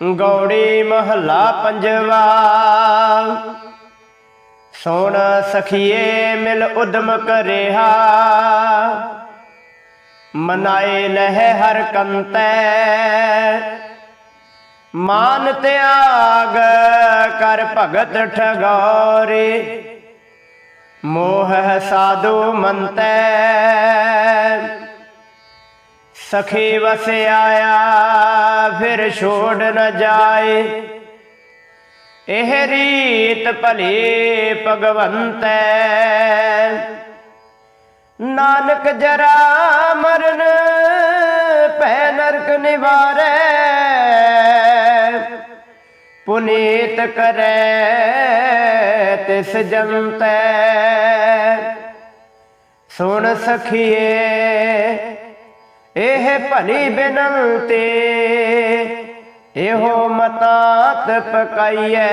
ਗੌੜੀ ਮਹੱਲਾ ਪੰਜਵਾ। ਸੋਣ ਸਖੀਏ ਮਿਲ ਉਦਮ ਕਰਿਆ। ਮਨਾਏ ਲਹਿ ਹਰ ਕੰਤੈ। ਮਾਨ ਤਿਆਗ ਕਰ ਭਗਤ ਠਗੌਰੇ। ਮੋਹ ਸਾਧੂ ਮੰਤੈ। ਸਖੀ ਵਸ ਆਇਆ ਫਿਰ ਛੋੜ ਨ ਜਾਏ। ਇਹ ਰੀਤ ਭਲੇ ਭਗਵੰਤੈ ਨਾਨਕ ਜਰਾ ਮਰਨ ਪੈ ਨਰਕ ਨਿਵਾਰੈ। ਪੁਨੀਤ ਕਰੈ ਤਿਸ ਜੰਤੈ। ਸੁਣ ਸਖੀਏ ਇਹ ਭਲੀ ਬਿਨੰਤੀ, ਇਹੋ ਮਤਾਤ ਪਕਾਈਐ।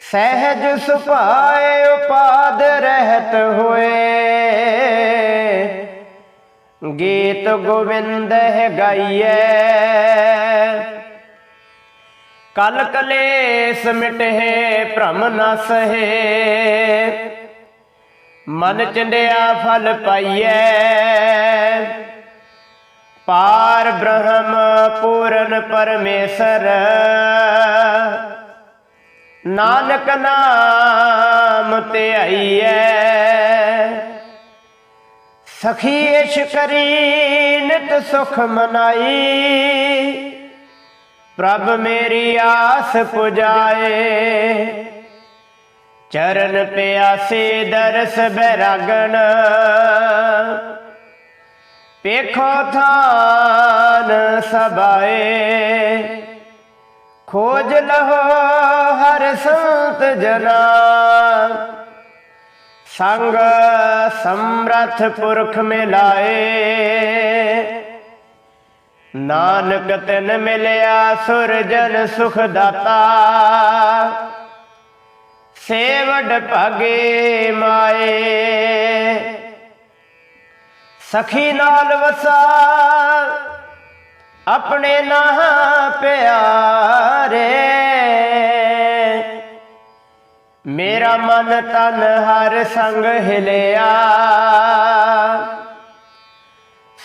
ਸਹਿਜ ਸੁਭਾਏ ਉਪਾਦ ਰਹਿਤ ਹੋਏ। ਗੀਤ ਗੋਵਿੰਦ ਹੈ ਗਾਈਐ। ਕਲ ਕਲੇਸ ਮਿਟੇ ਭ੍ਰਮ ਨਸਹਿ ਮਨ ਚੰਡਿਆ ਫਲ ਪਾਈਐ। ਪਾਰ ਬ੍ਰਹਮ ਪੂਰਨ ਪਰਮੇਸ਼ਰ। ਨਾਨਕ ਨਾਮ ਤੇ ਆਈਐ। ਸਖੀ ਇਸ਼ ਕਰੀ ਨਿਤ ਸੁਖ ਮਨਾਈ। ਪ੍ਰਭ ਮੇਰੀ ਆਸ ਪੁਜਾਏ। ਚਰਨ ਪਿਆਸੇ ਦਰਸ ਬੈਰਾਗਣ। ਪੇਖੋ ਥਾਨ ਸਬਾਏ ਖੋਜ ਲਹੋ ਹਰ ਸੰਤ ਜਨਾ। ਸੰਗ ਸਮਰਥ ਪੁਰਖ ਮਿਲਾਏ। ਨਾਨਕ ਤਨ ਮਿਲਿਆ ਸੁਰਜਨ ਸੁਖ ਦਾਤਾ। ਸੇਵਡ ਭਾਗੇ ਮਾਏ। ਸਖੀ ਨਾਲ ਵਸਾ, ਆਪਣੇ ਨਾਹ ਪਿਆਰੇ। ਮੇਰਾ ਮਨ ਤਨ ਹਰ ਸੰਗ ਹਿਲਿਆ।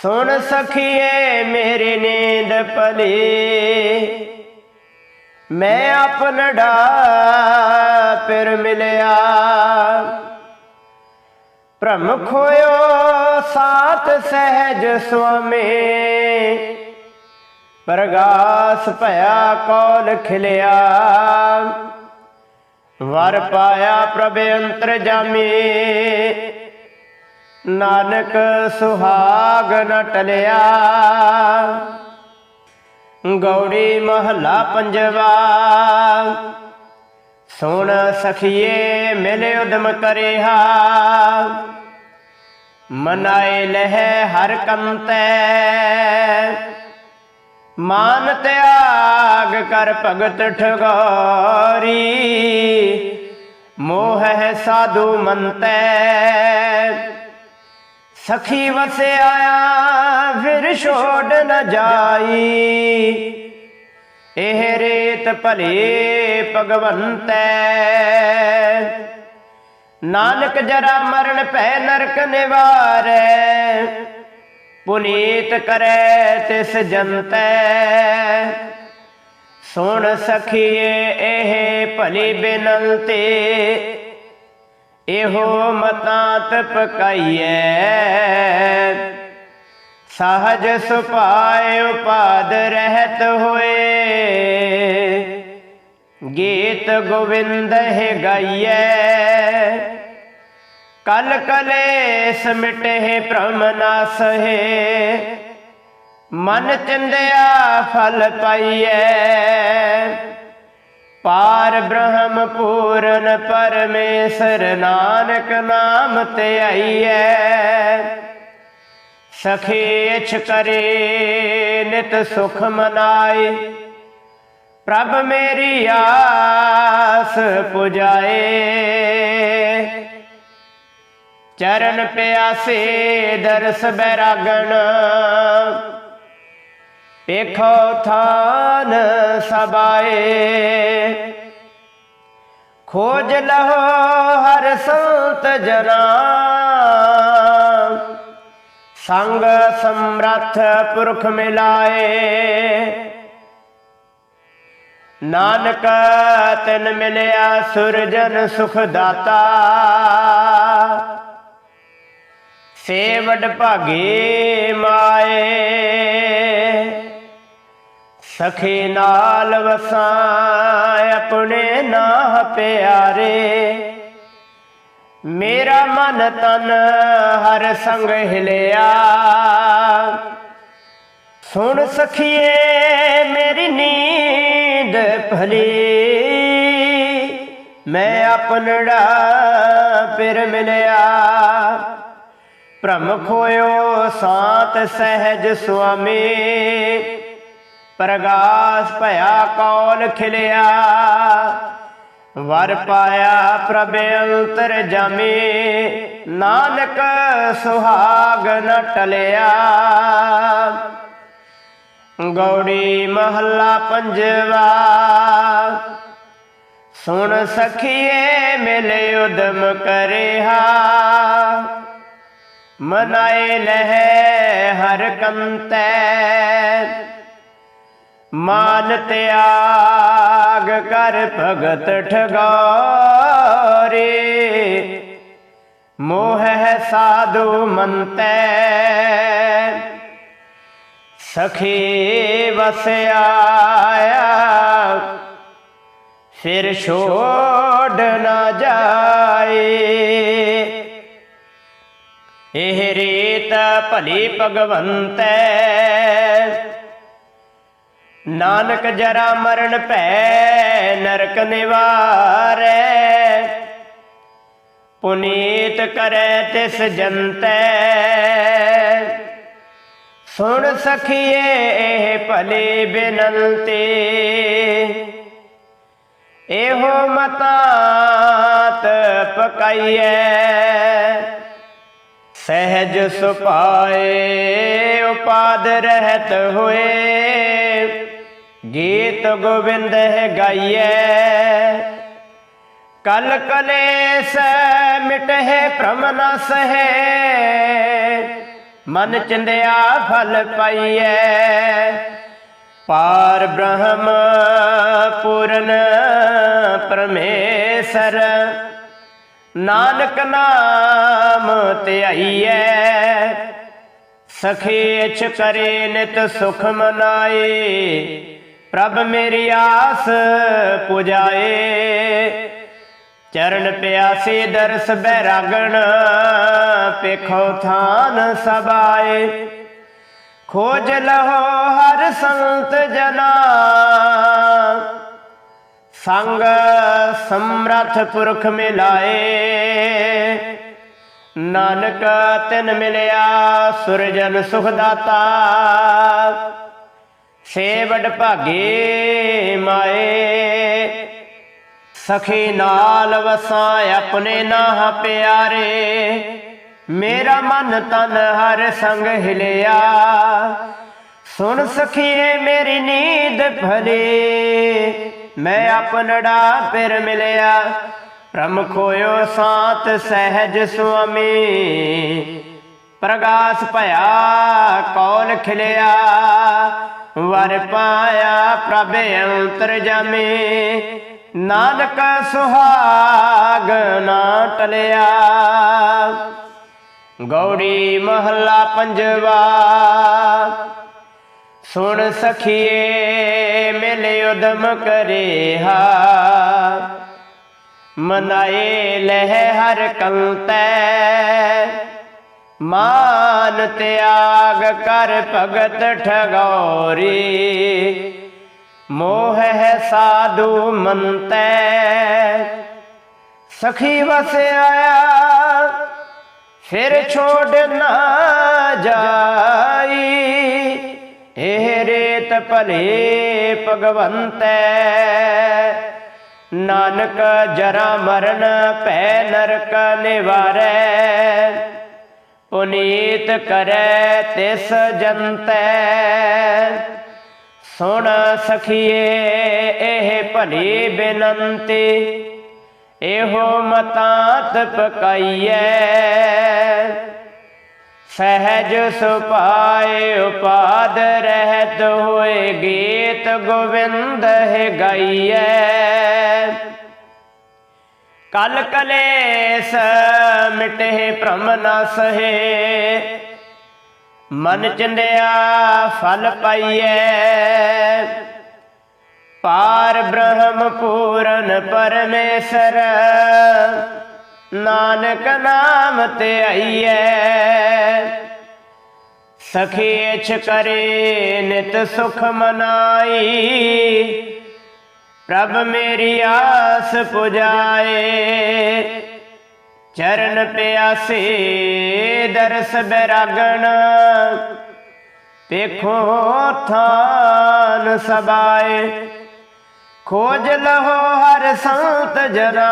ਸੁਣ ਸਖੀਏ ਮੇਰੀ ਨੀਂਦ ਭਲੀ। ਮੈਂ ਆਪਨੜਾ ਪਿਰ ਮਿਲਿਆ। ਭ੍ਰਮ ਖੋਇਓ ਸਾਤ ਸਹਿਜ ਸੁਆਮੀ। ਪ੍ਰਗਾਸ ਭਇਆ ਕੌਲ ਖਿਲਿਆ। ਵਰ ਪਾਇਆ ਪ੍ਰਭ ਅੰਤਰ ਜਾਮੀ। ਨਾਨਕ ਸੁਹਾਗ ਨ ਟਲਿਆ। ਗੌੜੀ ਮਹੱਲਾ ਪੰਜਵਾ। ਸੁਣ ਸਖੀਏ, ਮਿਲੇ ਉਦਮ ਕਰਿਆ ਮਨਾਏ ਲਹਿ ਹਰ ਕੰਤੈ ਮਾਨ ਤਿਆਗ ਕਰ ਭਗਤ ਠਗੋਰੀ। ਮੋਹ ਹੈ ਸਾਧੂ ਮੰਤੈ। ਸਖੀ ਵਸਿਆ ਫਿਰ ਛੋੜ ਨ ਜਾਈ। ਇਹ ਰੇਤ ਭਲੇ ਭਗਵੰਤੈ। ਨਾਨਕ ਜਰਾ ਮਰਨ ਪੈ ਨਰਕ ਨਿਵਾਰੈ। ਪੁਨੀਤ ਕਰੈ ਤਿਸ ਜੰਤੈ। ਸੁਣ ਸਖੀਏ, ਇਹ ਭਲੀ ਬਿਨੰਤੀ। ਇਹੋ ਮਤਾਂ ਤਪਕਾਈਐ ਸਹਜ ਸੁਪਾਇ ਉਪਾਦ ਰਹਿਤ ਹੋਏ। ਗੀਤ ਗੋਵਿੰਦ ਹੈ ਗਾਈਐ। ਕਲ ਕਲੇ ਮਿਟੇ ਭ੍ਰਮ ਨਾਸਹਿ ਮਨ ਚੰਦਿਆ ਫਲ ਪਾਈਐ। ਪਾਰ ਬ੍ਰਹਮ ਪੂਰਨ ਪਰਮੇਸ਼ਰ ਨਾਨਕ ਨਾਮ ਤੇ ਆਈਐ। ਸਖੀ ਇਛ ਕਰੇ, ਨਿਤ ਸੁਖ ਮਨਾਏ। ਪ੍ਰਭ ਮੇਰੀ ਆਸ ਪੁਜਾਏ। ਚਰਨ ਪਿਆਸੇ ਦਰਸ ਬੈਰਾਗਣ। ਪੇਖੋ ਥਾਨ ਸਬਾਏ। ਖੋਜ ਲਹੋ ਹਰ ਸੰਤ ਜਨਾ। ਸੰਗ ਸਮਰੱਥ ਪੁਰਖ ਮਿਲਾਏ। ਨਾਨਕ ਤਨ ਮਿਲਿਆ ਸੁਰਜਨ ਸੁਖ ਦਾਤਾ ਸੇਵਡ ਭਾਗੇ ਮਾਏ ਸਖੇ ਨਾਲ ਵਸਾਂ ਆਪਣੇ ਨਾਹ ਪਿਆਰੇ। ਮੇਰਾ ਮਨ ਤਨ ਹਰ ਸੰਗ ਹਿਲਿਆ। ਸੁਣ ਸਖੀਏ, ਮੇਰੀ ਨੀਂਦ ਭਲੀ। ਮੈਂ ਆਪਣੜਾ ਪਿਰ ਮਿਲਿਆ। ਭ੍ਰਮ ਖੋਇਓ ਸਾਤ ਸਹਿਜ ਸੁਆਮੀ। ਪ੍ਰਗਾਸ ਭਇਆ ਕੌਲ ਖਿਲਿਆ। ਵਰ ਪਾਇਆ ਪ੍ਰਭ ਅੰਤਰ ਜਾਮੀ। ਨਾਨਕ ਸੁਹਾਗ ਨ ਟਲਿਆ। ਗੌੜੀ ਮਹੱਲਾ ਪੰਜਵਾ। ਸੁਣ ਸਖੀਏ ਮਿਲੇ ਉਦਮ ਕਰਿਆ। ਮਨਾਏ ਲਹਿ ਹਰ ਕੰਤੈ। ਮਾਨ ਤਿਆਗ ਕਰ ਭਗਤ ਠਗਾਰੇ। ਮੋਹ ਹੈ ਸਾਧੂ ਮੰਤੈ ਸਖੀ ਵਸਿਆ ਫਿਰ ਛੋੜ ਨਾ ਜਾਏ। ਇਹ ਰੀਤ ਭਲੀ ਭਗਵੰਤੈ। ਨਾਨਕ ਜਰਾ ਮਰਨ ਭੈ ਨਰਕ ਨਿਵਾਰੈ। ਪੁਨੀਤ ਕਰੈ ਤਿਸ ਜੰਤੈ। ਸੁਣ ਸਖੀਏ, ਇਹ ਭਲੀ ਬਿਨੰਤੀ। ਇਹੋ ਮਤਾਤ ਪਕਾਈਐ। ਸਹਿਜ ਸੁਪਾਏ ਉਪਾਦ ਰਹਿਤ ਹੋਏ। ਗੀਤ ਗੋਬਿੰਦ ਹੈ ਗਾਈਏ ਕਲ ਕਲੇਸ ਮਿਟਹਿ ਭ੍ਰਮ ਨ ਸਹੈ। ਮਨ ਚਿੰਦਿਆ ਫਲ ਪਾਈਐ। ਪਾਰ ਬ੍ਰਹਮ ਪੂਰਨ ਪਰਮੇਸ਼ਰ, ਨਾਨਕ ਨਾਮ ਧਿਆਈਐ। ਸਖੀ ਇਛ ਕਰੇ ਨਿਤ ਸੁਖ ਮਨਾਏ। ਪ੍ਰਭ ਮੇਰੀ ਆਸ ਪੁਜਾਏ। ਚਰਨ ਪਿਆਸੇ ਦਰਸ ਬੈਰਾਗਣ ਪੇਖੋ ਥਾਨ ਸਬਾਏ। ਖੋਜ ਲਹੋ ਹਰ ਸੰਤ ਜਨਾ। ਸੰਗ ਸਮਰਥ ਪੁਰਖ ਮਿਲਾਏ। ਨਾਨਕ ਤਿਨ ਮਿਲਿਆ, ਸੁਰਜਨ ਸੁਖ ਦਾਤਾ। ਸੇਵਡ ਭਾਗੇ ਮਾਏ। ਸਖੀ ਨਾਲ ਵਸਾਂ ਆਪਣੇ ਨਾਹ ਪਿਆਰੇ। ਮੇਰਾ ਮਨ ਤਨ ਹਰ ਸੰਗ ਹਿਲਿਆ। ਸੁਣ ਸਖੀਏ, ਮੇਰੀ ਨੀਂਦ ਭਲੇ ਮੈਂ ਆਪਣੜਾ ਫਿਰ ਮਿਲਿਆ। ਪ੍ਰਮ ਖੋਇਓ ਸਾਤ ਸਹਿਜ ਸੁਆਮੀ। ਪ੍ਰਗਾਸ ਭਇਆ ਕੌਲ ਖਿਲਿਆ। ਵਰ ਪਾਇਆ ਪ੍ਰਭ ਅੰਤਰ ਜਾਮੇ। ਨਾਨਕ ਸੁਹਾਗ ਨਾ ਟਲਿਆ। ਗੌੜੀ ਮਹੱਲਾ ਪੰਜਵਾ। ਸੁਣ ਸਖੀਏ, ਮਿਲ ਉਦਮ ਕਰਿਆ ਮਨਾਏ ਲਹਿ ਹਰ ਕੰਤੈ। ਮਾਨ ਤਿਆਗ ਕਰ ਭਗਤ ਠਗੋਰੀ। ਮੋਹ ਹੈ ਸਾਧੂ ਮੰਤੈ ਸਖੀ ਵਸ ਫਿਰ ਛੋੜ ਨਾ ਜਾਈ। ਇਹ ਰੇਤ ਭਲੇ ਭਗਵੰਤੈ ਨਾਨਕ ਜਰਾ ਮਰਨ ਪੈ ਨਰਕ ਨਿਵਾਰੈ। ਪੁਨੀਤ ਕਰੈ ਤਿਸ ਜੰਤੈ। ਸੁਣ ਸਖੀਏ, ਇਹ ਭਲੀ ਬੇਨੰਤੀ, ਇਹੋ ਮਤਾਤ ਪਕਾਈਐ ਸਹਿਜ ਸੁਪਾਏ ਉਪਾਦ ਰਹਿਤ ਹੋਏ ਗੀਤ ਗੋਵਿੰਦ ਹੈ ਗਾਈਐ। ਕਲ ਕਲੇਸ ਮਿਟੇ ਭ੍ਰਮ ਨਾ ਸਹੇ। ਮਨ ਚੰਦਿਆ ਫਲ ਪਾਈਐ। ਪਾਰ ਬ੍ਰਹਮ ਪੂਰਨ ਪਰਮੇਸ਼ਰ, ਨਾਨਕ ਨਾਮ ਤੇ ਆਈਐ। ਸਖੀ ਇਛ ਕਰੇ ਨਿਤ ਸੁਖ ਮਨਾਈ। ਪ੍ਰਭ ਮੇਰੀ ਆਸ ਪੁਜਾਏ। ਚਰਨ ਪਿਆਸੇ ਦਰਸ ਬੈਰਾਗਣ। ਦੇਖੋ ਥਾਨ ਸਬਾਏ। ਖੋਜ ਲਹੋ ਹਰ ਸੰਤ ਜਨਾ।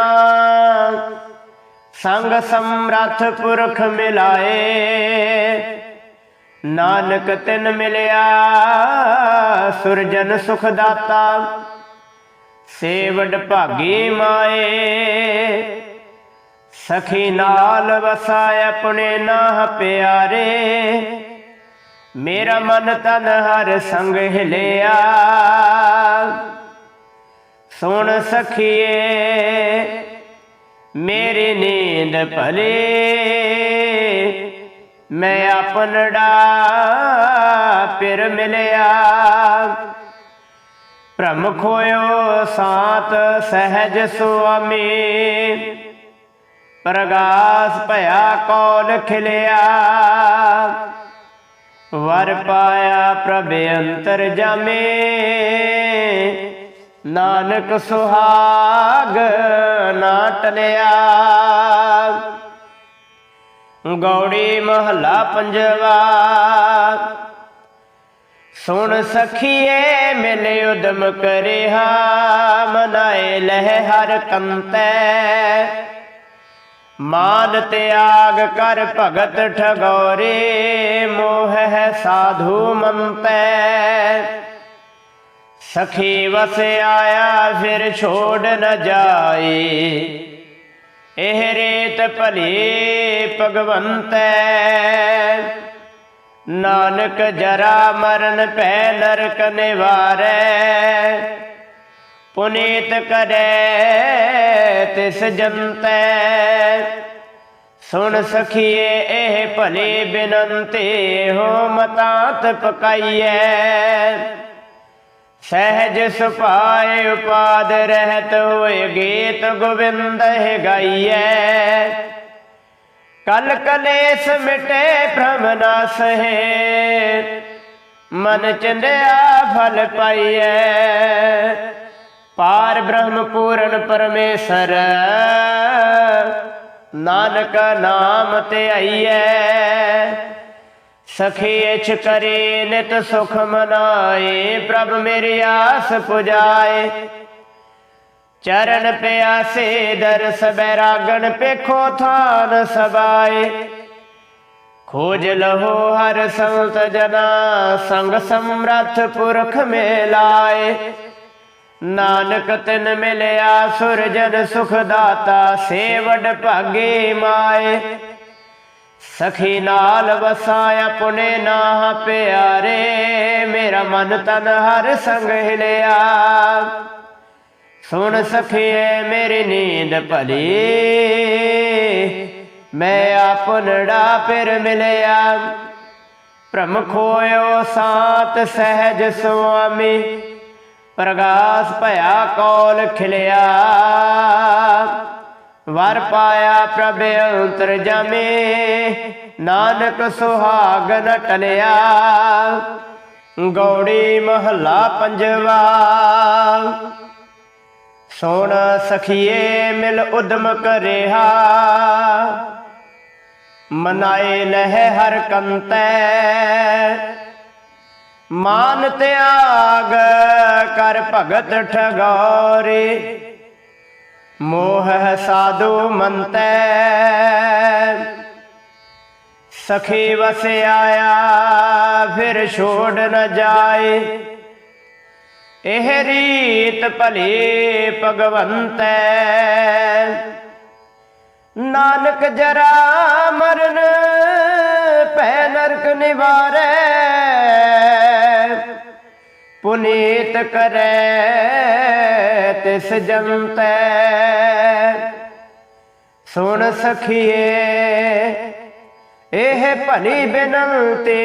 ਸੰਗ ਸਮਰਥ ਪੁਰਖ ਮਿਲਾਏ। ਨਾਨਕ ਤਿਨ ਮਿਲਿਆ, ਸੁਰਜਨ ਸੁਖ ਦਾਤਾ। ਸੇਵਡ ਭਾਗੀ ਮਾਏ। ਸਖੀ ਨਾਲ ਵਸਾਇ ਆਪਣੇ ਨਾਹ ਪਿਆਰੇ। ਮੇਰਾ ਮਨ ਤਨ ਹਰ ਸੰਗ ਹਿਲਿਆ। ਸੁਣ ਸਖੀਏ, ਮੇਰੀ ਨੀਂਦ ਭਲੇ। ਮੈਂ ਆਪਣੜਾ ਪਿਰ ਮਿਲਿਆ। ਭ੍ਰਮ ਖੋਇਓ ਸਾਤ ਸਹਿਜ ਸੁਆਮੀ। ਪ੍ਰਗਾਸ ਭਇਆ ਕੌਲ ਖਿਲਿਆ? ਵਰ ਪਾਇਆ ਪ੍ਰਭ ਅੰਤਰ ਜਾਮੇ। ਨਾਨਕ ਸੁਹਾਗ ਨਾ ਟਲਿਆ। ਗੌੜੀ ਮਹੱਲਾ ਪੰਜਵਾ। ਸੁਣ ਸਖੀਏ, ਮਿਲ ਉਦਮ ਕਰਿਹਾ ਮਨਾਏ ਲਹਿ ਹਰ ਕੰਤੈ ਮਾਨ ਤਿਆਗ ਕਰ ਭਗਤ ਠਗੋਰੇ, ਮੋਹ ਹੈ ਸਾਧੂ ਮੰਤੈ ਸਖੀ ਵਸ ਆਇਆ, ਫਿਰ ਛੋੜ ਨ ਜਾਏ। ਇਹ ਰੇਤ ਭਲੇ ਭਗਵੰਤੈ। ਨਾਨਕ ਜਰਾ ਮਰਨ ਪੈ ਨਰਕ ਨਿਵਾਰੈ, ਪੁਨੀਤ ਕਰੈ ਤਿਸ ਜੰਤੈ। ਸੁਣ ਸਖੀਏ, ਇਹ ਭਲੇ ਬਿਨੰਤੇ ਹੋ ਮਤਾਤ ਪਕਾਈਐ। ਸਹਿਜ ਸੁਪਾਏ ਉਪਾਦ ਰਹਿਤ ਹੋਏ ਗੀਤ ਗੋਬਿੰਦ ਹੈ ਗਾਈਐ। ਕਲ ਕਲੇਸ ਮਿਟੇ ਭ੍ਰਮ ਨਾ ਸਹੇ। ਮਨ ਚੰਦਿਆ ਫਲ ਪਾਈਐ। ਪਾਰ ਬ੍ਰਹਮ ਪੂਰਨ ਪਰਮੇਸ਼ਰ, ਨਾਨਕ ਨਾਮ ਤੇ ਆਈਐ। ਸਖੀ ਇਛ ਕਰੇ ਨਿਤ ਸੁਖ ਮਨਾਏ, ਪ੍ਰਭ ਮੇਰੀ ਆਸ ਪੁਜਾਏ। ਚਰਨ ਪਿਆਸੇ ਦਰਸ ਬੈਰਾਗਣ ਪੇਖੋ ਥਾਨ ਸਬਾਏ। ਖੋਜ ਲਹੋ ਹਰ ਸੰਤ ਜਨਾ, ਸੰਗ ਸਮਰਥ ਪੁਰਖ ਮੇਲਾਏ। ਨਾਨਕ ਤਿਨ ਮਿਲਿਆ ਸੁਰਜਨ ਸੁਖ ਦਾਤਾ ਸੇਵਡ ਭਾਗੇ ਮਾਏ। ਸਖੀ ਨਾਲ ਵਸਾ ਪੁਨੇ ਨਾਹ ਪਿਆਰੇ, ਮੇਰਾ ਮਨ ਤਨ ਹਰ ਸੰਗ ਹਿਲਿਆ। ਸੁਣ ਸਖੀਏ ਮੇਰੀ ਨੀਂਦ ਭਲੀ। ਮੈਂ ਆਪਣੜਾ ਫਿਰ ਮਿਲਿਆ। ਭ੍ਰਮ ਖੋਇਓ ਸਾਤ ਸਹਿਜ ਸੁਆਮੀ। ਪ੍ਰਗਾਸ ਭਇਆ ਕੌਲ ਖਿਲਿਆ। ਵਰ ਪਾਇਆ ਪ੍ਰਭ ਅੰਤਰ ਜਾਮੇ। ਨਾਨਕ ਸੁਹਾਗ ਨ ਟਲਿਆ। ਗੌੜੀ ਮਹੱਲਾ ਪੰਜਵਾ। ਸੋਣ ਸਖੀਏ ਮਿਲ ਉਦਮ ਕਰਿਆ। ਮਨਾਏ ਲਹਿ ਹਰ ਕੰਤੈ। ਮਾਨ ਤਿਆਗ ਕਰ ਭਗਤ ਠਗੋਰੇ। ਮੋਹ ਸਾਧੂ ਮੰਤੈ। ਸਖੀ ਵਸ ਆਇਆ ਫਿਰ ਛੋੜ ਨ ਜਾਏ। ਇਹ ਰੀਤ ਭਲੇ ਭਗਵੰਤੈ ਨਾਨਕ ਜਰਾ ਮਰਨ ਭੈ ਨਰਕ ਨਿਵਾਰੈ। ਪੁਨੀਤ ਕਰੈ ਤਿਸ ਜੰਤੈ ਸੁਣ ਸਖੀਏ, ਇਹ ਭਲੀ ਬਿਨੰਤੀ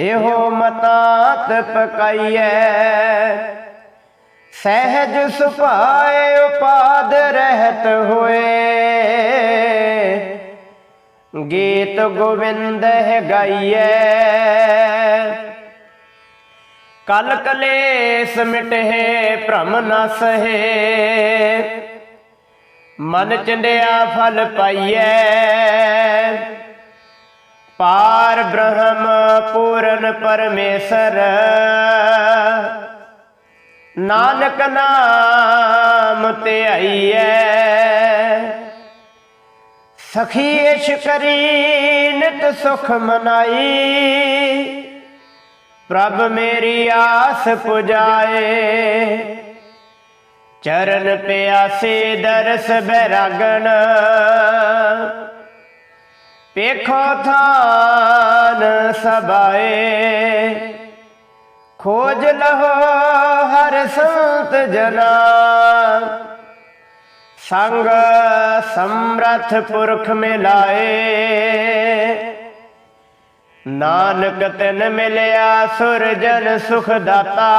ਇਹੋ ਮਤਾਤ ਪਕਾਈਐ ਸਹਿਜ ਸੁਭਾਏ ਉਪਾਦ ਰਹਿਤ ਹੋਏ। ਗੀਤ ਗੋਵਿੰਦ ਹੈ ਗਾਈਐ। ਕਲ ਕਲੇਸ ਮਿਟੇ ਭ੍ਰਮ ਨਸ ਮਨ ਚੰਡਿਆ ਫਲ ਪਾਈਐ। ਪਾਰ ਬ੍ਰਹਮ ਪੂਰਨ ਪਰਮੇਸ਼ਰ। ਨਾਨਕ ਨਾਮ ਤੇ ਆਈਐ। ਸਖੀ ਇਸ਼ ਕਰੀ ਨਿਤ ਸੁਖ ਮਨਾਈ। ਪ੍ਰਭ ਮੇਰੀ ਆਸ ਪੁਜਾਏ। ਚਰਨ ਪਿਆਸੇ ਦਰਸ ਬੈਰਾਗਣ ਪੇਖੋ ਥਾਨ ਸਬਾਏ ਖੋਜ ਲਹੋ ਹਰ ਸੰਤ ਜਨਾ। ਸੰਗ ਸਮਰਥ ਪੁਰਖ ਮਿਲਾਏ। ਨਾਨਕ ਤਨ ਮਿਲਿਆ ਸੁਰਜਨ ਸੁਖ ਦਾਤਾ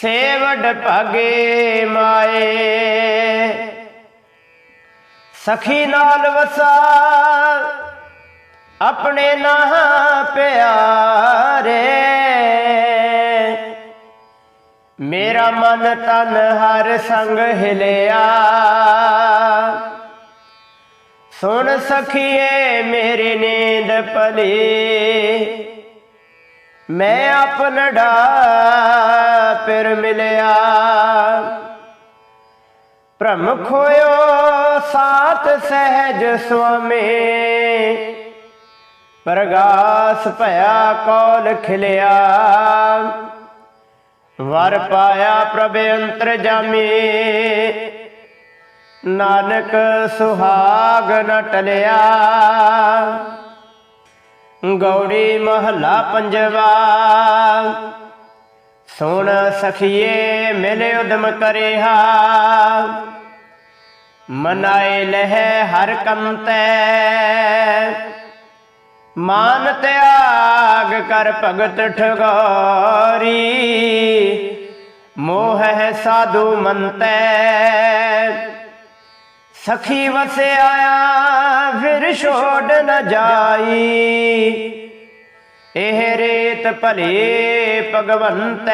ਸੇਵਡ ਭਾਗੇ ਮਾਏ। ਸਖੀ ਨਾਲ ਵਸਾ ਆਪਣੇ ਨਾਹ ਪਿਆਰੇ। ਮੇਰਾ ਮਨ ਤਨ ਹਰ ਸੰਗ ਹਿਲਿਆ। ਸੁਣ ਸਖੀਏ, ਮੇਰੀ ਨੀਂਦ ਭਲੀ। ਮੈਂ ਆਪਨੜਾ ਫਿਰ ਮਿਲਿਆ। ਭ੍ਰਮ ਖੋਇਓ ਸਾਤ ਸਹਿਜ ਸੁਆਮੀ। ਪ੍ਰਗਾਸ ਭਇਆ ਕੌਲ ਖਿਲਿਆ। ਵਰ ਪਾਇਆ ਪ੍ਰਭ ਅੰਤਰ ਜਾਮੀ। ਨਾਨਕ ਸੁਹਾਗ ਨ ਟਲਿਆ। ਗੌੜੀ ਮਹੱਲਾ ਪੰਜਵਾ। ਸੁਣ ਸਖੀਏ, ਮਿਲੇ ਉਦਮ ਕਰਿਆ। ਮਨਾਏ ਲਹਿ ਹਰ ਕੰਤੈ ਮਾਨ ਤਿਆਗ ਕਰ ਭਗਤ ਠਗਾਰੀ। ਮੋਹ ਹੈ ਸਾਧੂ ਮੰਤੈ ਸਖੀ ਵਸਿਆ, ਫਿਰ ਛੋੜ ਨ ਜਾਈ। ਇਹ ਰੇਤ ਭਲੇ ਭਗਵੰਤੈ।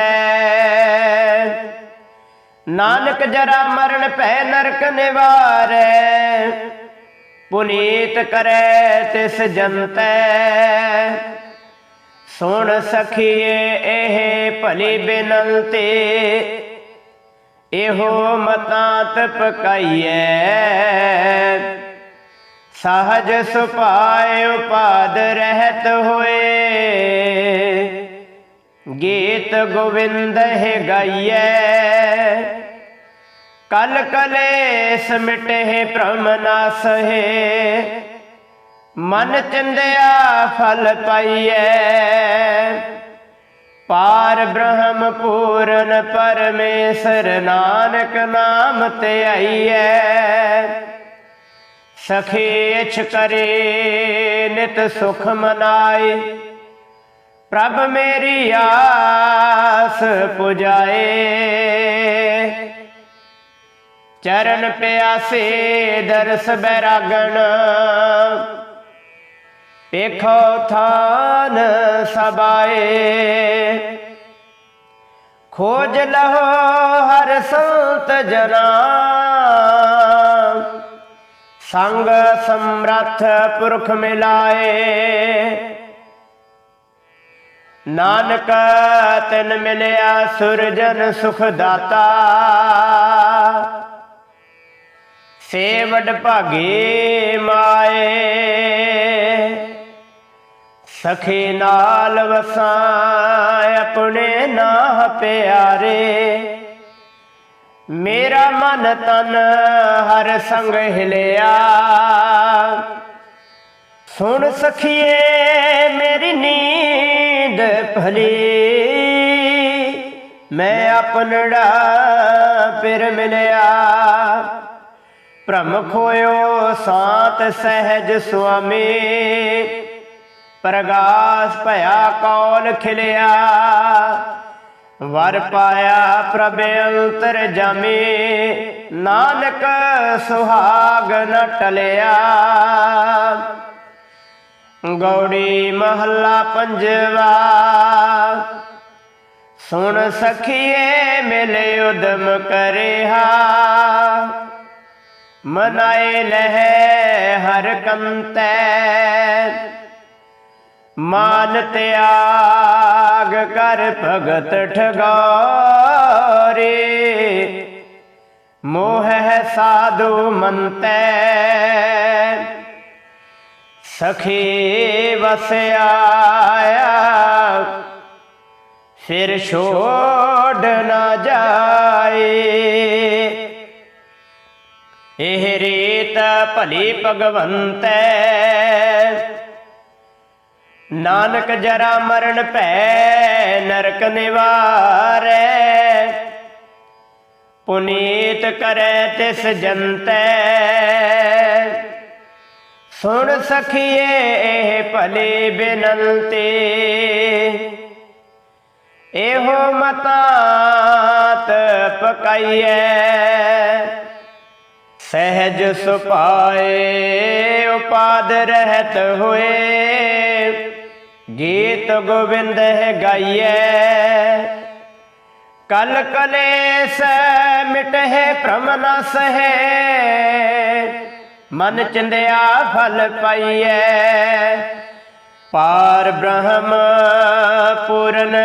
ਨਾਨਕ ਜਰਾ ਮਰਨ ਪੈ ਨਰਕ ਨਿਵਾਰੈ। ਪੁਨੀਤ ਕਰੈ ਤਿਸ ਜੰਤੈ। ਸੁਣ ਸਖੀਏ, ਇਹ ਭਲੀ ਬਿਨੰਤੀ। ਇਹੋ ਮਤਾਂ ਤਪਕਾਈਐ। ਸਹਜ ਸੁਪਾਇ ਉਪਾਦ ਰਹਿਤ ਹੋਏ। ਗੀਤ ਗੋਵਿੰਦ ਹੈ ਗਾਈਐ। ਕਲ ਕਲੇਸ ਮਿਟੇ ਭ੍ਰਮ ਨਾਸ ਮਨ ਚੰਦਿਆ ਫਲ ਪਾਈਐ। ਪਾਰ ਬ੍ਰਹਮ ਪੂਰਨ ਪਰਮੇਸ਼ਰ ਨਾਨਕ ਨਾਮ ਤੇ ਆਈਐ। ਸਖੀ ਕਰੇ, ਨਿਤ ਸੁਖ ਮਨਾਏ। ਪ੍ਰਭ ਮੇਰੀ ਆਸ ਪੁਜਾਏ। ਚਰਨ ਪਿਆਸੇ ਦਰਸ ਬੈਰਾਗਣ। ਵੇਖੋ ਥਾਨ ਸਬਾਏ। ਖੋਜ ਲਹੋ ਹਰ ਸੰਤ ਜਨਾ। ਸੰਗ ਸਮਰੱਥ ਪੁਰਖ ਮਿਲਾਏ। ਨਾਨਕ ਤਨ ਮਿਲਿਆ ਸੁਰਜਨ ਸੁਖ ਦਾਤਾ ਸੇਵਡ ਭਾਗੇ ਮਾਏ। ਸਖੇ ਨਾਲ ਵਸਾਂ, ਆਪਣੇ ਵਸਾਇਆ ਪਿਆਰੇ। ਮੇਰਾ ਮਨ ਤਨ ਹਰ ਸੰਗ ਹਿਲਿਆ। ਸੁਣ ਸਖੀਏ, ਮੇਰੀ ਨੀਂਦ ਭਲੀ। ਮੈਂ ਆਪਣੜਾ ਪਿਰ ਮਿਲਿਆ। ਭ੍ਰਮ ਖੋਇਓ ਸਾਤ ਸਹਿਜ ਸੁਆਮੀ। ਪ੍ਰਗਾਸ ਭਇਆ ਕੌਲ ਖਿਲਿਆ। ਵਰ ਪਾਇਆ ਪ੍ਰਭ ਅੰਤਰ ਜਮੀ। ਨਾਨਕ ਸੁਹਾਗ ਨ ਟਲਿਆ। ਗੌੜੀ ਮਹੱਲਾ ਪੰਜਵਾ। ਸੁਣ ਸਖੀਏ ਮਿਲੇ ਉਦਮ ਕਰਿਆ। ਮਨਾਏ ਲਹਿ ਹਰ ਕੰਤੈ। ਮਾਨ ਤਿਆਗ ਕਰ ਭਗਤ ਠਗਾਰੇ। ਮੋਹ ਹੈ ਸਾਧੂ ਮੰਤੈ। ਸਖੀ ਵਸਿਆਇਆ। ਫਿਰ ਛੋੜ ਨਾ ਜਾਏ। ਇਹ ਰੀਤ ਭਲੀ ਭਗਵੰਤੈ। ਨਾਨਕ ਜਰਾ ਮਰਨ ਭੈ, ਨਰਕ ਨਿਵਾਰੈ। ਪੁਨੀਤ ਕਰੈ ਤਿਸ ਜੰਤੈ। ਸੁਣ ਸਖੀਏ, ਇਹ ਭਲੀ ਬਿਨੰਤੀ। ਇਹੋ ਮਤਾਤ ਪਕਾਈਐ। ਸਹਿਜ ਸੁਪਾਏ ਉਪਾਦ ਰਹਿਤ ਹੋਏ। ਗੀਤ ਗੋਬਿੰਦ ਹੈ ਗਾਈਐ ਕਲ ਕਲੇਸ ਮਿਟਹਿ ਭ੍ਰਮ ਨ ਸਹੈ। ਮਨ ਚਿੰਦਿਆ ਫਲ ਪਾਈਐ ਪਾਰ ਬ੍ਰਹਮ ਪੂਰਨ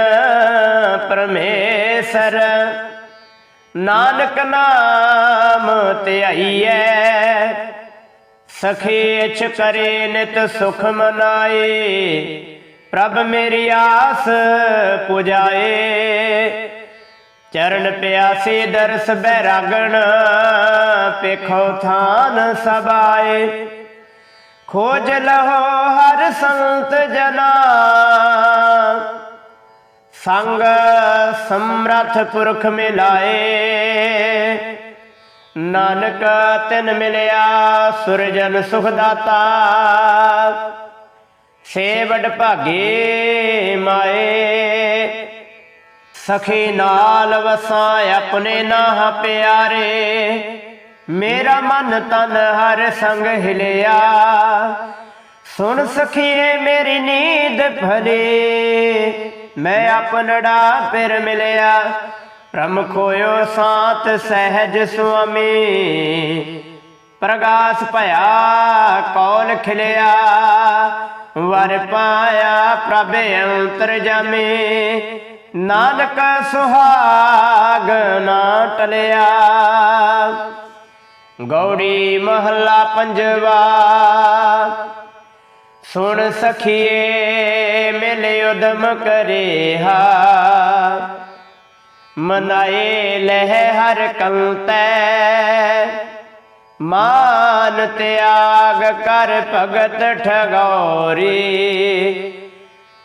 ਪਰਮੇਸ਼ਰ। ਨਾਨਕ ਨਾਮ ਧਿਆਈਐ ਸਖੀ ਇਛ ਕਰੇ ਨਿਤ ਸੁਖ ਮਨਾਏ। ਪ੍ਰਭ ਮੇਰੀ ਆਸ ਪੁਜਾਏ। ਚਰਨ ਪਿਆਸੇ ਦਰਸ ਬੈਰਾਗਣ ਪੇਖੋ ਥਾਨ ਸਬਾਏ। ਖੋਜ ਲਹੋ ਹਰ ਸੰਤ ਜਨਾ। ਸੰਗ ਸਮਰਥ ਪੁਰਖ ਮਿਲਾਏ। ਨਾਨਕ ਤਿਨ ਮਿਲਿਆ, ਸੁਰਜਨ ਸੁਖ ਦਾਤਾ। ਸੇਵਡ ਭਾਗੇ ਮਾਏ। ਸਖੀ ਨਾਲ ਵਸਾਂ ਆਪਣੇ ਨਾਹ ਪਿਆਰੇ। ਮੇਰਾ ਮਨ ਤਨ ਹਰ ਸੰਗ ਹਿਲਿਆ। ਸੁਣ ਸਖੀਏ ਮੇਰੀ ਨੀਂਦ ਭਲੇ। ਮੈਂ ਆਪਣੜਾ ਫਿਰ ਮਿਲਿਆ। ਪ੍ਰਮ ਖੋਇਓ ਸਾਤ ਸਹਿਜ ਸੁਆਮੀ। ਪ੍ਰਗਾਸ ਭਇਆ ਕੌਲ ਖਿਲਿਆ। ਵਰ ਪਾਇਆ ਪ੍ਰਭ ਅੰਤਰ ਜਾਮੇ। ਨਾਨਕ ਸੁਹਾਗ ਨਾ ਟਲਿਆ। ਗੌੜੀ ਮਹੱਲਾ ਪੰਜਵਾ। ਸੁਣ ਸਖੀਏ, ਮਿਲ ਉਦਮ ਕਰਿਆ ਮਨਾਏ ਲਹਿ ਹਰ ਕੰਤੈ। ਮਾਨ ਤਿਆਗ ਕਰ ਭਗਤ ਠਗੋਰੀ।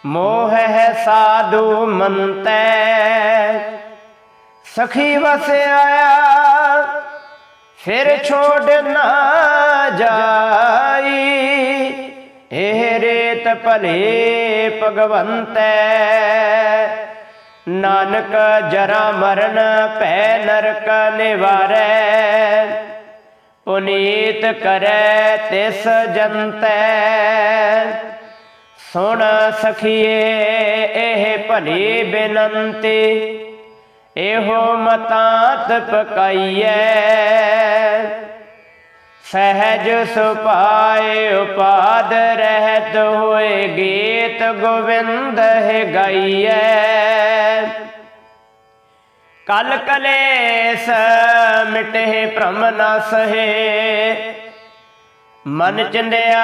ਮੋਹ ਹੈ ਸਾਧੂ ਮੰਤੈ। ਸਖੀ ਵਸਿਆ, ਫਿਰ ਛੋੜ ਨਾ ਜਾਈ। ਇਹ ਰੇਤ ਭਲੇ ਭਗਵੰਤੈ। ਨਾਨਕ ਜਰਾ ਮਰਨ ਭੈ ਨਰਕ ਨਿਵਾਰੈ। ਪੁਨੀਤ ਕਰੈ ਤਿਸ ਜੰਤੈ। ਸੁਣ ਸਖੀਏ, ਇਹ ਭਲੀ ਬੇਨੰਤੀ, ਇਹੋ ਮਤਾਤ ਪਕਾਈਐ ਸਹਿਜ ਸੁਪਾਏ ਉਪਾਦ ਰਹਿਤ ਹੋਏ ਗੀਤ ਗੋਵਿੰਦ ਹੈ ਗਾਈਐ। ਕਲ ਕਲੇਸ ਮਿਟੇ ਭ੍ਰਮ ਨਾ ਸਹੇ। ਮਨ ਚੰਡਿਆ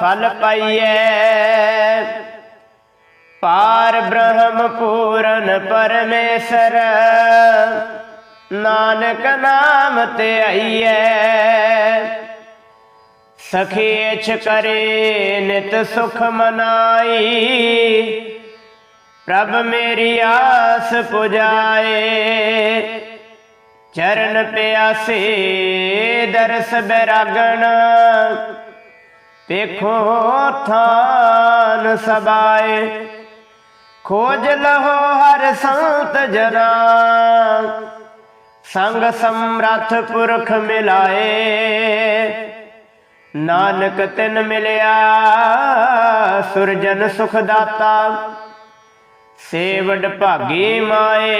ਫਲ ਪਾਈਐ। ਪਾਰ ਬ੍ਰਹਮ ਪੂਰਨ ਪਰਮੇਸ਼ਰ, ਨਾਨਕ ਨਾਮ ਤੇ ਆਈਐ। ਸਖੀ ਇਛ ਕਰੇ ਨਿਤ ਸੁਖ ਮਨਾਈ। ਪ੍ਰਭ ਮੇਰੀ ਆਸ ਪੁਜਾਏ। ਚਰਨ ਪਿਆਸੇ ਦਰਸ ਬੈਰਾਗਣ। ਦੇਖੋ ਥਾਨ ਸਬਾਏ। ਖੋਜ ਲਹੋ ਹਰ ਸੰਤ ਜਨਾ। ਸੰਗ ਸਮਰੱਥ ਪੁਰਖ ਮਿਲਾਏ। ਨਾਨਕ ਤਿਨ ਮਿਲਿਆ, ਸੁਰਜਨ ਸੁਖ ਦਾਤਾ। ਸੇਵਡ ਭਾਗੀ ਮਾਏ।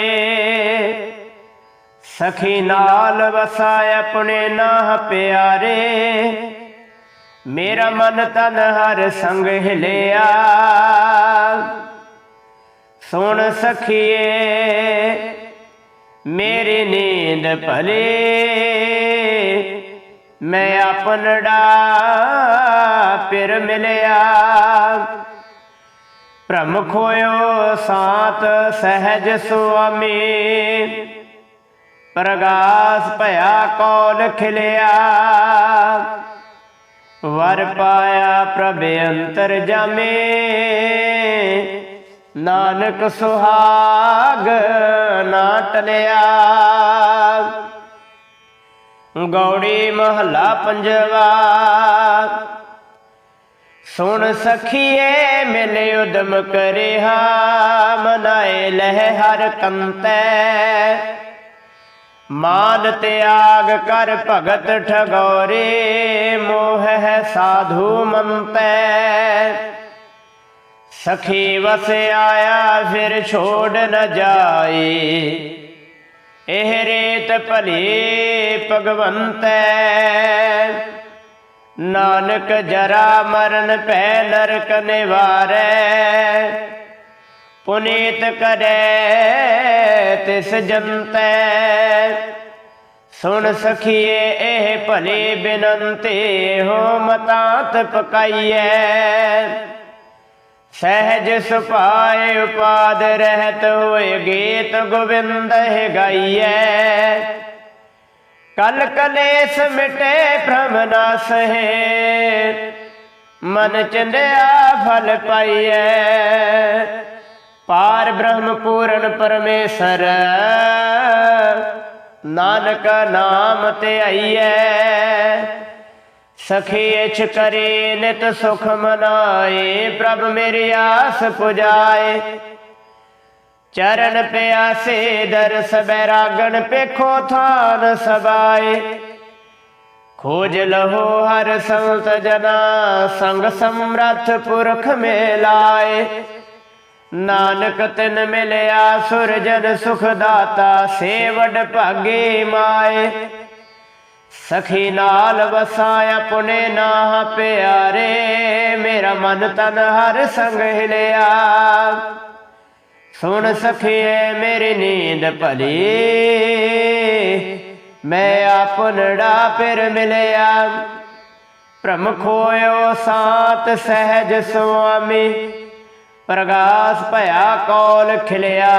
ਸਖੀ ਨਾਲ ਵਸਾਇ ਆਪਣੇ ਨਾਹ ਪਿਆਰੇ। ਮੇਰਾ ਮਨ ਤਨ ਹਰ ਸੰਗ ਹਿਲਿਆ। ਸੁਣ ਸਖੀਏ, ਮੇਰੀ ਨੀਂਦ ਭਲੇ। ਮੈਂ ਆਪਣੜਾ ਪਿਰ ਮਿਲਿਆ। ਭ੍ਰਮ ਖੋਇਓ ਸਾਤ ਸਹਿਜ ਸੁਆਮੀ। ਪ੍ਰਗਾਸ ਭਇਆ ਕੌਲ ਖਿਲਿਆ? ਵਰ ਪਾਇਆ ਪ੍ਰਭ ਅੰਤਰ ਜਾਮੇ। ਨਾਨਕ ਸੁਹਾਗ ਨਾ ਟਲਿਆ। ਗੌੜੀ ਮਹਲਾ ਪੰਜਵਾ। ਸੁਣ ਸਖੀਏ, ਮਿਲ ਉਦਮ ਕਰਿਹਾ ਮਨਾਏ ਲਹਿ ਹਰ ਕੰਤੈ। ਮਾਨ ਤਿਆਗ ਕਰ ਭਗਤ ਠਗੋਰੇ, ਮੋਹ ਹੈ ਸਾਧੂ ਮੰਤੈ। ਸਖੀ ਵਸ ਆਇਆ ਫਿਰ ਛੋੜ ਨ ਜਾਏ। ਇਹ ਰੇਤ ਭਲੇ ਭਗਵੰਤੈ। ਨਾਨਕ ਜਰਾ ਮਰਨ ਪੈ ਨਰਕ ਨਿਵਾਰੈ। ਪੁਨੀਤ ਕਰੈ ਤਿਸ ਜੰਤੈ। ਸੁਣ ਸਖੀਏ, ਇਹ ਭਲੇ ਬਿਨੰਤੇ ਹੋ ਮਤਾਤ ਪਕਾਈਐ। ਸਹਿਜ ਸੁਪਾਏ ਉਪਾਦ ਰਹਿਤ ਹੋਏ ਗੀਤ ਗੋਬਿੰਦ ਹੈ ਗਾਈਐ। ਕਲ ਕਲੇਸ਼ ਮਿਟੇ ਭ੍ਰਮ ਨਾਸ ਹੈ ਮਨ ਚੰਦਿਆ ਫਲ ਪਾਈਐ। ਪਾਰ ਬ੍ਰਹਮ ਪੂਰਨ ਪਰਮੇਸ਼ਰ, ਨਾਨਕ ਨਾਮ ਤੇ ਆਈਐ। ਸਖੀ ਇਛ ਕਰੇ ਨਿਤ ਸੁਖ ਮਨਾਏ, ਪ੍ਰਭ ਮੇਰੀ ਆਸ ਪੁਜਾਏ। ਚਰਨ ਪਿਆਸੇ ਦਰਸ ਬੈਰਾਗਣ ਪੇਖੋ ਥਾਨ ਸਬਾਏ। ਖੋਜ ਲਹੋ ਹਰ ਸੰਤ ਜਨਾ, ਸੰਗ ਸਮਰੱਥ ਪੁਰਖ ਮੇਲਾਏ। ਨਾਨਕ ਤਿਨ ਮਿਲਿਆ ਸੁਰਜਨ ਸੁਖ ਦਾਤਾ ਸੇਵਡ ਭਾਗੇ ਮਾਏ। ਸਖੀ ਨਾਲ ਵਸਾਇਆ ਪੁਨੇ ਨਾ ਪਿਆਰੇ, ਮੇਰਾ ਮਨ ਤਨ ਹਰ ਸੰਗ ਹਿਲਿਆ। ਸੁਣ ਸਖੀਏ ਮੇਰੀ ਨੀਂਦ ਭਲੀ। ਮੈਂ ਆਪਣੜਾ ਫਿਰ ਮਿਲਿਆ। ਭ੍ਰਮ ਖੋਇਓ ਸਾਤ ਸਹਿਜ ਸੁਆਮੀ। ਪ੍ਰਗਾਸ ਭਇਆ ਕੌਲ ਖਿਲਿਆ।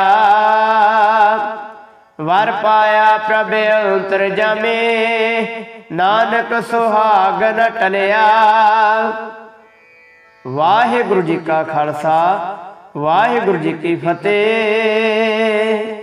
ਵਰ ਪਾਇਆ ਪ੍ਰਭ ਅੰਤਰ ਜਾਮੇ। ਨਾਨਕ ਸੁਹਾਗ ਨ ਟਲਿਆ। ਵਾਹਿਗੁਰੂ ਜੀ ਕਾ ਖਾਲਸਾ। ਵਾਹਿਗੁਰੂ ਜੀ ਕੀ ਫਤਿਹ।